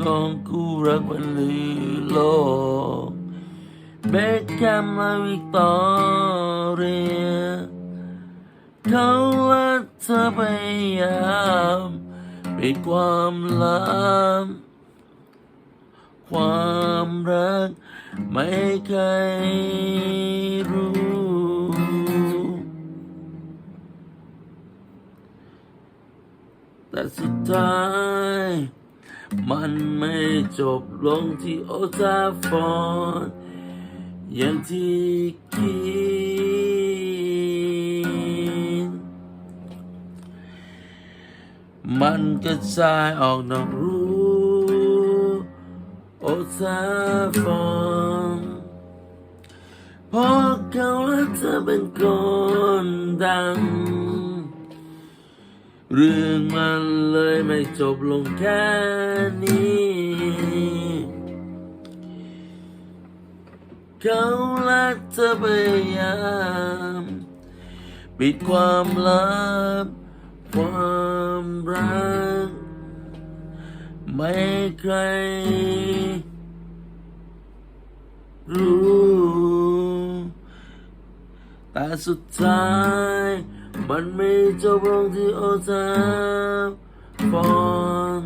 ของคู่รักมันลือโลกเบคแคมและวิกตอเรียเขาและเธอพยายามปิดความลับความรักไม่เคยรู้ แต่สุดท้าย มันไม่จบลงที่โอซาฟอนอย่างที่คิดมันกระจายออกนอกรู้โอซาฟอนเพราะเขาและเธอเป็นคนดัง เรื่องมันเลยไม่จบลงแค่นี้ เขาและเธอพยายามปิดความลับ ความรัก ไม่ใคร รู้ แต่สุดท้าย มันไม่จบลงที่โอซาฟอน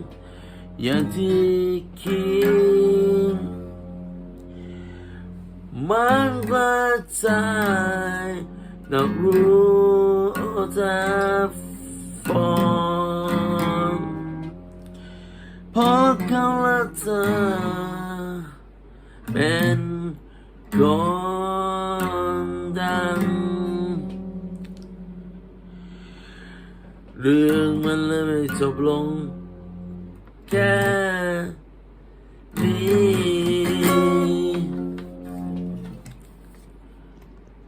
อย่างที่คิดมันกระจายนอกรู้โอซาฟอนเพราะเขาละเธอเป็นคน เรื่องมันเลยไม่จบลง